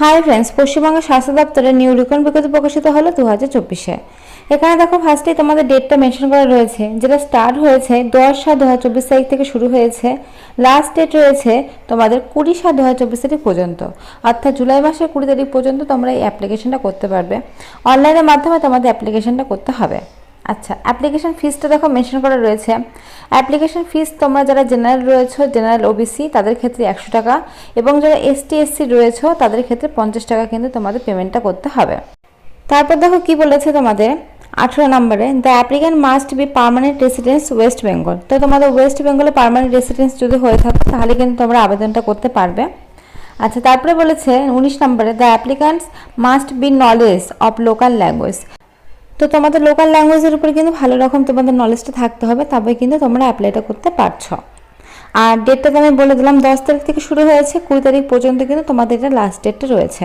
Hi friends Paschimbanga স্বাস্থ্য দপ্তরের new রিকন বিজ্ঞপ্তি প্রকাশিত হলো দু হাজার চব্বিশে। এখানে দেখো ফার্স্টেই তোমাদের ডেটটা মেনশন করা রয়েছে, যেটা স্টার্ট হয়েছে দশ সাত দু হাজার চব্বিশ তারিখ থেকে শুরু হয়েছে। লাস্ট ডেট রয়েছে তোমাদের কুড়ি সাত দু হাজার চব্বিশ তারিখ পর্যন্ত। অর্থাৎ জুলাই মাসের কুড়ি তারিখ পর্যন্ত তোমরা এই অ্যাপ্লিকেশনটা করতে পারবে। অনলাইনের মাধ্যমে তোমাদের অ্যাপ্লিকেশনটা করতে হবে। আচ্ছা অ্যাপ্লিকেশন ফিসটা দেখো মেনশন করা রয়েছে। অ্যাপ্লিকেশন ফিস তোমরা যারা জেনারেল রয়েছো জেনারেল ওবিসি তাদের ক্ষেত্রে একশো টাকা এবং যারা এসটি এসসি রয়েছো, তাদের ক্ষেত্রে পঞ্চাশ টাকা কিন্তু তোমাদের পেমেন্টটা করতে হবে। তারপর দেখো কি বলেছে তোমাদের? আঠেরো নম্বরে the applicant must be permanent residence West Bengal তো তোমাদের ওয়েস্ট বেঙ্গলে পার্মানেন্ট রেসিডেন্স যদি হয়ে থাকো, তাহলে কিন্তু তোমরা আবেদনটা করতে পারবে। আচ্ছা তারপরে বলেছে, উনিশ নম্বরে the applicants must be knowledge of local language তো তোমাদের লোকাল ল্যাঙ্গুয়েজের উপরে কিন্তু ভালো রকম তোমাদের নলেজটা থাকতে হবে তবে কিন্তু তোমরা অ্যাপ্লাইটা করতে পারছ। আর ডেটটা তো আমি বলে দিলাম, দশ তারিখ থেকে শুরু হয়েছে, কুড়ি তারিখ পর্যন্ত কিন্তু তোমাদের এটা লাস্ট ডেটটা রয়েছে।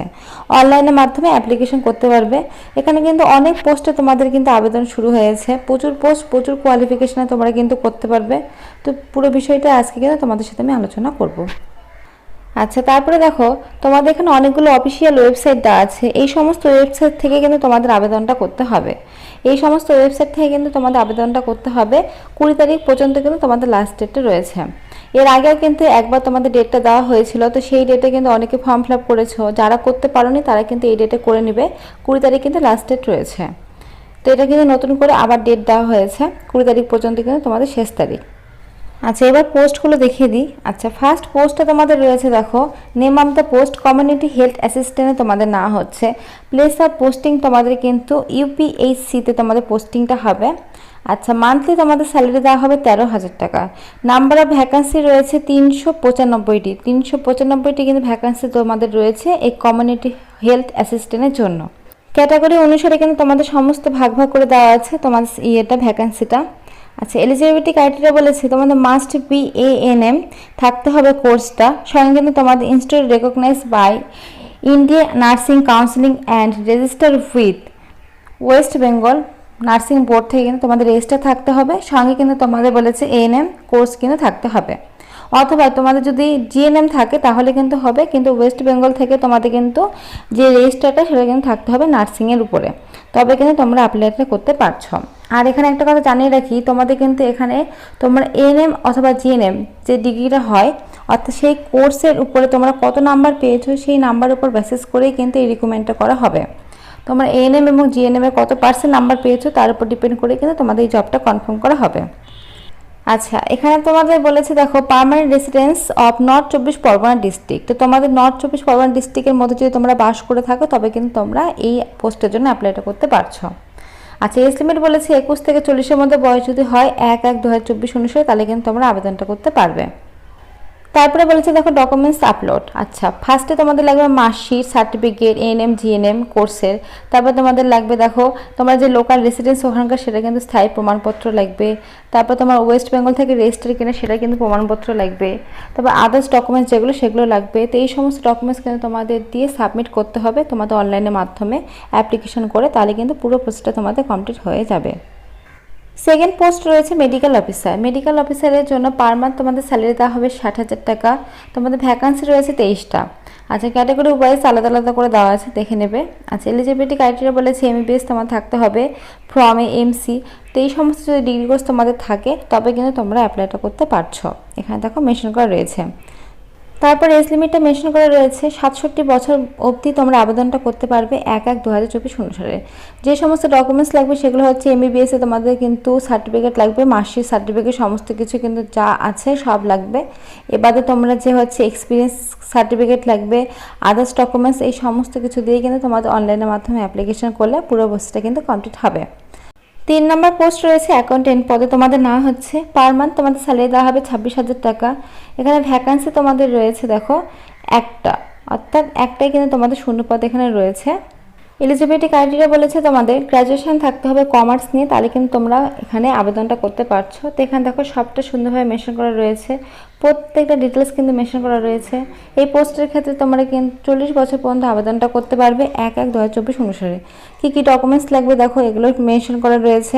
অনলাইনের মাধ্যমে অ্যাপ্লিকেশন করতে পারবে। এখানে কিন্তু অনেক পোস্টে তোমাদের কিন্তু আবেদন শুরু হয়েছে। প্রচুর পোস্ট প্রচুর কোয়ালিফিকেশনে তোমরা কিন্তু করতে পারবে। তো পুরো বিষয়টা আজকে কিন্তু তোমাদের সাথে আমি আলোচনা করব। আচ্ছা তারপরে দেখো, তোমাদের এখানে অনেকগুলো অফিসিয়াল ওয়েবসাইট দেওয়া আছে। এই সমস্ত ওয়েবসাইট থেকে কিন্তু তোমাদের আবেদনটা করতে হবে। এই সমস্ত ওয়েবসাইট থেকে কিন্তু তোমাদের আবেদনটা করতে হবে। কুড়ি তারিখ পর্যন্ত কিন্তু তোমাদের লাস্ট ডেটটা রয়েছে। এর আগেও কিন্তু একবার তোমাদের ডেটটা দেওয়া হয়েছিল, তো সেই ডেটে কিন্তু অনেকে ফর্ম ফিল আপ করেছ। যারা করতে পারোনি, তারা কিন্তু এই ডেটে করে নেবে। কুড়ি তারিখ কিন্তু লাস্ট ডেট রয়েছে। তো এটা কিন্তু নতুন করে আবার ডেট দেওয়া হয়েছে। কুড়ি তারিখ পর্যন্ত কিন্তু তোমাদের শেষ তারিখ। আচ্ছা এবার পোস্টগুলো দেখিয়ে দিই। আচ্ছা ফার্স্ট পোস্টটা তোমাদের রয়েছে, দেখো name of the post community health অ্যাসিস্ট্যান্টে তোমাদের না হচ্ছে। প্লেস অফ পোস্টিং তোমাদের কিন্তু ইউপিএইচসিতে তোমাদের পোস্টিংটা হবে। আচ্ছা মান্থলি তোমাদের স্যালারি দেওয়া হবে তেরো হাজার টাকা। নাম্বার অফ ভ্যাকান্সি রয়েছে তিনশো পঁচানব্বইটি। তিনশো পঁচানব্বইটি কিন্তু ভ্যাকান্সি তোমাদের রয়েছে এই কমিউনিটি হেলথ অ্যাসিস্ট্যান্টের জন্য। ক্যাটাগরি অনুসারে কিন্তু তোমাদের সমস্ত ভাগ ভাগ করে দেওয়া আছে, তোমাদের ইয়েটা ভ্যাকান্সিটা আচ্ছা এলিজিবিলিটি ক্রাইটেরিয়া বলেছে, তোমাদের must be A N M থাকতে হবে কোর্সটা সঙ্গে কিন্তু তোমাদের institute recognise by India nursing counselling and register with West Bengal nursing board থেকে কিন্তু তোমাদের রেজিস্টার থাকতে হবে। সঙ্গে কিন্তু তোমাদের বলেছে এ এএনএম কোর্স কিন্তু থাকতে হবে। অথবা তোমাদের যদি জিএনএম থাকে, তাহলে কিন্তু হবে। কিন্তু ওয়েস্ট বেঙ্গল থেকে তোমাদের কিন্তু যে রেজিস্টারটা সেটা কিন্তু থাকতে হবে নার্সিংয়ের উপরে। তবে কিন্তু তোমরা অ্যাপ্লাইটা করতে পারছ। আর এখানে একটা কথা জানিয়ে রাখি, তোমাদের কিন্তু এখানে তোমরা এএনএম অথবা জিএনএম যে ডিগ্রিটা হয়, অর্থাৎ সেই কোর্সের উপরে তোমরা কত নাম্বার পেয়েছ, সেই নাম্বার উপর বেসিস করেই কিন্তু এই রিকমেন্ডটা করা হবে। তোমরা এএনএম এবং জিএনএম এর কত পার্সেন্ট নাম্বার পেয়েছ, তার উপর ডিপেন্ড করে কিন্তু তোমাদের এই জবটা কনফার্ম করা হবে। আচ্ছা এখানে তোমাদের বলেছে, দেখো পার্মানেন্ট রেসিডেন্স অফ নর্থ চব্বিশ পরগনা ডিস্ট্রিক্ট তো তোমাদের নর্থ চব্বিশ পরগনা ডিস্ট্রিক্টের মধ্যে যদি তোমরা বাস করে থাকো, তবে কিন্তু তোমরা এই পোস্টের জন্য অ্যাপ্লাইটা করতে পারছ। আচ্ছা এজ লিমিট বলেছে, একুশ থেকে চল্লিশের মধ্যে বয়স যদি হয়, এক এক দু হাজার চব্বিশ অনুসারে তাহলে কিন্তু তোমরা আবেদনটা করতে পারবে। তারপরে বলেছে, দেখো ডকুমেন্টস আপলোড আচ্ছা ফার্স্টে তোমাদের লাগবে মার্কশিট সার্টিফিকেট এএনএম জিএনএম কোর্সের তারপর তোমাদের লাগবে, দেখো, তোমার যে লোকাল রেসিডেন্স ওখানকার, সেটা কিন্তু স্থায়ী প্রমাণপত্র লাগবে। তারপর তোমার ওয়েস্ট বেঙ্গল থেকে রেজিস্টার কিনে, সেটা কিন্তু প্রমাণপত্র লাগবে। তারপর আদার্স ডকুমেন্টস যেগুলো, সেগুলো লাগবে। তো এই সমস্ত ডকুমেন্টস কিন্তু তোমাদের দিয়ে সাবমিট করতে হবে তোমাদের অনলাইনের মাধ্যমে অ্যাপ্লিকেশন করে, তাহলে কিন্তু পুরো প্রসেসটা তোমাদের কমপ্লিট হয়ে যাবে। সেকেন্ড পোস্ট রয়েছে মেডিকেল অফিসার মেডিকেল অফিসারের জন্য পার মান্থ তোমাদের স্যালারি দেওয়া হবে ষাট হাজার টাকা। তোমাদের ভ্যাকান্সি রয়েছে তেইশটা। আচ্ছা ক্যাটাগরি ওয়াইজ আলাদা আলাদা করে দেওয়া আছে, দেখে নেবে। আচ্ছা এলিজিবিলিটি ক্রাইটেরিয়া বলেছে এমবিবিএস তোমার থাকতে হবে ফ্রম এমসি তো এই সমস্ত যদি ডিগ্রি কোর্স তোমাদের থাকে, তবে কিন্তু তোমরা অ্যাপ্লাইটা করতে পারছ। এখানে দেখো মেনশন করা রয়েছে। তারপর এজ লিমিটটা মেনশন করা রয়েছে, সাতষট্টি বছর অবধি তোমরা আবেদনটা করতে পারবে এক এক দু হাজার চব্বিশ অনুসারে। যে সমস্ত ডকুমেন্টস লাগবে সেগুলো হচ্ছে এমবিবিএস তোমাদের কিন্তু সার্টিফিকেট লাগবে মার্কশিট সার্টিফিকেট সমস্ত কিছু কিন্তু যা আছে সব লাগবে। এবারে তোমরা যে হচ্ছে এক্সপিরিয়েন্স সার্টিফিকেট লাগবে আদার্স ডকুমেন্টস এই সমস্ত কিছু দিয়ে কিন্তু তোমাদের অনলাইনের মাধ্যমে অ্যাপ্লিকেশন করলে পুরো বসটা কিন্তু কমপ্লিট হবে। তিন নম্বর পোস্ট রয়েছে অ্যাকাউন্টেন্ট পদে। তোমাদের না হচ্ছে পার মান্থ, তোমাদের স্যালারি দেওয়া হবে ছাব্বিশ হাজার টাকা। এখানে ভ্যাকান্সি তোমাদের রয়েছে, দেখো, একটা। অর্থাৎ একটাই কিন্তু তোমাদের শূন্য পদ এখানে রয়েছে। এলিজিবিলিটি ক্রাইটেরিয়া বলেছে তোমাদের গ্র্যাজুয়েশন থাকতে হবে কমার্স নিয়ে, তাহলে কিন্তু তোমরা এখানে আবেদনটা করতে পারছ। তো এখানে দেখো, সবটা সুন্দরভাবে মেনশন করা রয়েছে। প্রত্যেকটা ডিটেলস কিন্তু মেনশন করা রয়েছে। এই পোস্টের ক্ষেত্রে তোমরা কিন্তু চল্লিশ বছর পর্যন্ত আবেদনটা করতে পারবে এক এক দু হাজার চব্বিশ অনুসারে। কী কী ডকুমেন্টস লাগবে দেখো, এগুলো মেনশন করা রয়েছে।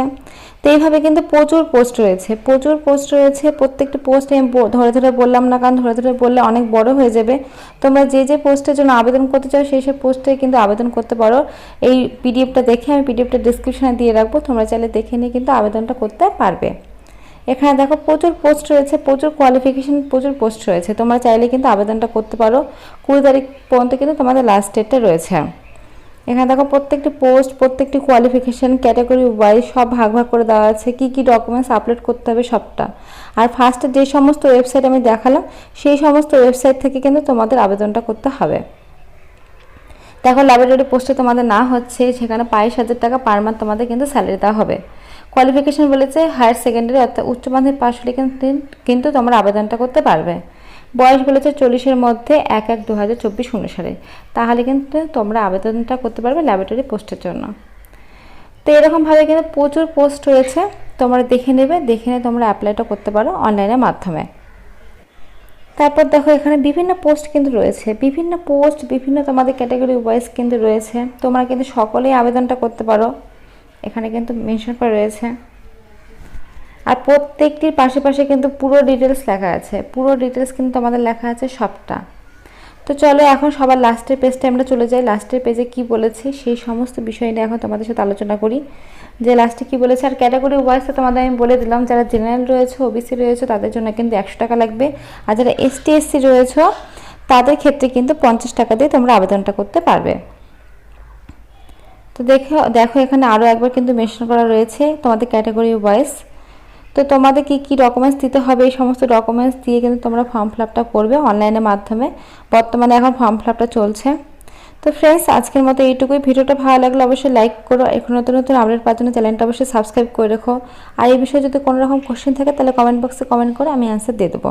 তো এইভাবে কিন্তু প্রচুর পোস্ট রয়েছে। প্রচুর পোস্ট রয়েছে, প্রত্যেকটা পোস্ট আমি ধরে ধরে বললাম না, কারণ ধরে ধরে বললে অনেক বড় হয়ে যাবে। তোমরা যে যে পোস্টের জন্য আবেদন করতে চাও, সেই সব পোস্টে কিন্তু আবেদন করতে পারো। এই পিডিএফটা দেখে আমি পিডিএফটা ডিসক্রিপশনে দিয়ে রাখব, তোমরা চাইলে দেখে নিয়ে কিন্তু আবেদনটা করতে পারবে। এখানে দেখো প্রচুর পোস্ট রয়েছে, প্রচুর কোয়ালিফিকেশন প্রচুর পোস্ট রয়েছে। তোমরা চাইলে কিন্তু আবেদনটা করতে পারো। কুড়ি তারিখ পর্যন্ত কিন্তু তোমাদের লাস্ট ডেটটা রয়েছে। এখানে দেখো প্রত্যেকটি পোস্ট প্রত্যেকটি কোয়ালিফিকেশান ক্যাটাগরি ওয়াইজ সব ভাগ ভাগ করে দেওয়া আছে। কি কি ডকুমেন্টস আপলোড করতে হবে সবটা। আর ফার্স্টে যে সমস্ত ওয়েবসাইট আমি দেখালাম, সেই সমস্ত ওয়েবসাইট থেকে কিন্তু তোমাদের আবেদনটা করতে হবে। দেখো ল্যাবরেটরি পোস্টে তোমাদের না হচ্ছে, সেখানে বাইশ হাজার টাকা পার মান্থ তোমাদের কিন্তু স্যালারি দেওয়া হবে। কোয়ালিফিকেশন বলেছে হায়ার সেকেন্ডারি অর্থাৎ উচ্চ মাধ্যমিক পাশ হলে কিন্তু তোমরা আবেদনটা করতে পারবে। বয়স বলেছে চল্লিশের মধ্যে এক এক দু হাজার চব্বিশ অনুসারে তাহলে কিন্তু তোমরা আবেদনটা করতে পারবে ল্যাবরেটরি পোস্টের জন্য। তো এরকমভাবে কিন্তু প্রচুর পোস্ট রয়েছে। তোমরা দেখে নেবে, দেখে নিয়ে তোমরা অ্যাপ্লাইটা করতে পারো অনলাইনের মাধ্যমে। তারপর দেখো এখানে বিভিন্ন পোস্ট কিন্তু রয়েছে। বিভিন্ন পোস্ট বিভিন্ন তোমাদের ক্যাটাগরি ওয়াইজ কিন্তু রয়েছে। তোমরা কিন্তু সকলেই আবেদনটা করতে পারো। এখানে কিন্তু মেনশন করা রয়েছে। আর প্রত্যেকটির পাশে পাশে কিন্তু পুরো ডিটেলস লেখা আছে। পুরো ডিটেলস কিন্তু আমাদের লেখা আছে সবটা। তো চলো এখন সবার লাস্টের পেজটা আমরা চলে যাই। লাস্টের পেজে কি বলেছে? সেই সমস্ত বিষয় নিয়ে এখন তোমাদের সাথে আলোচনা করি। যে লাস্টে কি বলেছে? আর ক্যাটাগরি ওয়াইজটা তোমাদের আমি বলে দিলাম, যারা জেনারেল রয়েছে ওবিসি রয়েছে, তাদের জন্য কিন্তু একশো টাকা লাগবে। আর যারা এসটি এসসি রয়েছে, তাদের ক্ষেত্রে কিন্তু পঞ্চাশ টাকা দিয়ে তোমরা আবেদনটা করতে পারবে। তো দেখো দেখো এখানে আরও একবার কিন্তু মেনশন করা রয়েছে তোমাদের ক্যাটাগরি ওয়াইজ তো তোমাদের কি কি ডকুমেন্টস দিতে হবে? এই সমস্ত ডকুমেন্টস দিয়ে কিন্তু তোমরা ফর্ম ফিল আপটা করবে অনলাইনের মাধ্যমে। বর্তমানে এখন ফর্ম ফিল আপটা চলছে। তো ফ্রেন্ডস আজকের মতো এইটুকুই। ভিডিওটা ভালো লাগলে অবশ্যই লাইক করো। এখন নতুন নতুন আপডেট পাওয়ার জন্য চ্যানেলটা অবশ্যই সাবস্ক্রাইব করে রেখো। আর এই বিষয়ে যদি কোনো রকম কোশ্চেন থাকে, তাহলে কমেন্ট বক্সে কমেন্ট করে আমি অ্যান্সার দিয়ে দেবো।